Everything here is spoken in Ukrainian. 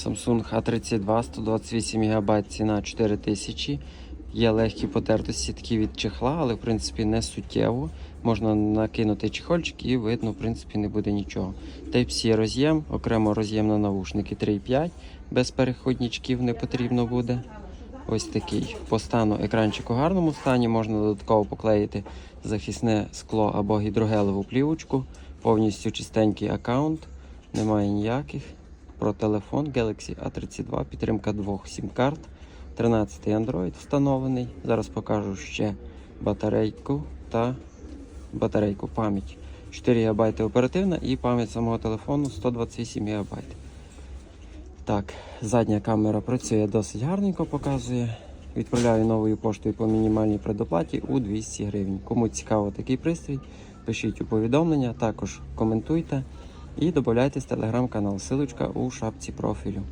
Samsung A32 128 ГБ, ціна 4000. Є легкі потертості такі від чехла, але в принципі не суттєво. Можна накинути чехольчик і видно, в принципі, не буде нічого. Type-C роз'єм, окремо роз'єм на навушники 3.5, без переходничків не потрібно буде. Ось такий. По стану екранчик у гарному стані, можна додатково поклеїти захисне скло або гідрогелеву плівочку. Повністю чистенький аккаунт, немає ніяких. Про телефон Galaxy A32, підтримка двох сім-карт. 13 Android встановлений. Зараз покажу ще батарейку та батарейку пам'ять. 4 ГБ оперативна і пам'ять самого телефону 128 ГБ. Так, задня камера працює досить гарненько, показує. Відправляю новою поштою по мінімальній предоплаті у 200 гривень. Кому цікаво такий пристрій, пишіть у повідомлення, також коментуйте і додайтесь в телеграм-канал. Силочка у шапці профілю.